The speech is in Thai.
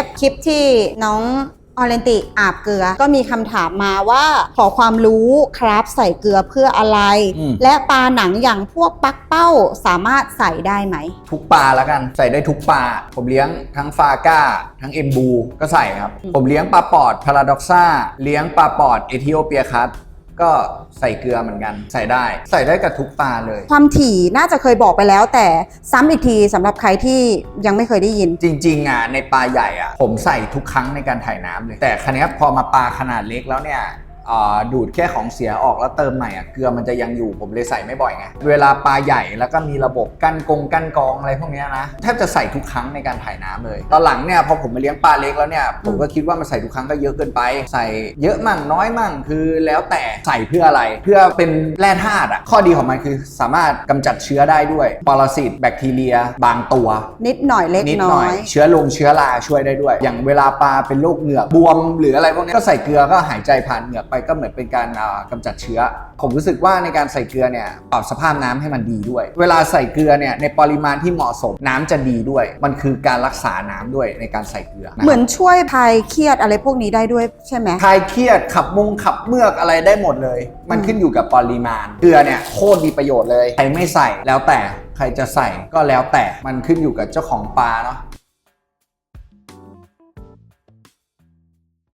ฟคลิปที่น้องออเรนติอาบเกลือ ก็มีคำถามมาว่าขอความรู้ครับใส่เกลือเพื่ออะไร อืม และปลาหนังอย่างพวกปักเป้าสามารถใส่ได้ไหม ทุกปลาแล้วกันใส่ได้ทุกปลา ผมเลี้ยงทั้งฟาก้า ทั้งเอ็มบู ก็ใส่ครับ ผมเลี้ยงปลาปอดพาราด็อกซ่า เลี้ยงปลาปอดเอธิโอเปียคัส ก็ใส่เกลือเหมือนกัน ใส่ได้ ใส่ได้กับทุกปลาเลย ความถี่น่าจะเคยบอกไปแล้ว แต่ซ้ำอีกทีสำหรับใครที่ยังไม่เคยได้ยิน จริงๆอะในปลาใหญ่อะผมใส่ทุกครั้งในการถ่ายน้ำเลย แต่ครั้นี้ยพอมาปลาขนาดเล็กแล้วเนี่ยอ่า ดูดแค่ของเสียออกแล้วเติมใหม่อะเกลือมันจะยังอยู่ผมเลยใส่ไม่บ่อยไงเวลาปลาใหญ่แล้วก็มีระบบกั้นกงกั้นกองอะไรพวกเนี้ยนะแทบจะใส่ทุกครั้งในการถ่ายน้ำเลย ตอนหลังเนี่ยพอผมมาเลี้ยงปลาเล็กแล้วเนี่ยผมก็คิดว่ามันใส่ทุกครั้งก็เยอะเกินไป ใส่เยอะมั่งน้อยมั่งคือแล้วแต่ใส่เพื่ออะไร เพื่อเป็นแร่ธาตุอะข้อดีของมันคือสามารถกำจัดเชื้อได้ด้วยปรสิตแบคทีเรีย บางตัว นิดหน่อยเล็กนิดหน้น่ออยยเชื้อลงเชื้อราช่วยได้ด้วย อย่างเวลาปลาเป็นโรคเหงือกบวม หรืออะไรพวกนี้ก็ใส่เกลือก็หายใจผ่านเหงือกไปก็เหมือนเป็นการอ่ากำจัดเชื้อ ผมรู้สึกว่าในการใส่เกลือเนี่ยปรับสภาพน้ำให้มันดีด้วย เวลาใส่เกลือเนี่ยในปริมาณที่เหมาะสมน้ำจะดีด้วย มันคือการรักษาน้ำด้วยในการใส่เกลือนะครับเหมือนช่วยคลายเครียดอะไรพวกนี้ได้ด้วยใช่ไหมคลายเครียดขับมุงขับเมือกอะไรได้หมดเลย มันขึ้นอยู่กับปริมาณ เกลือเนี่ยโคตรมีประโยชน์เลย ใครไม่ใส่แล้วแต่ใครจะใส่ก็แล้วแต่มันขึ้นอยู่กับเจ้าของปลาเนาะ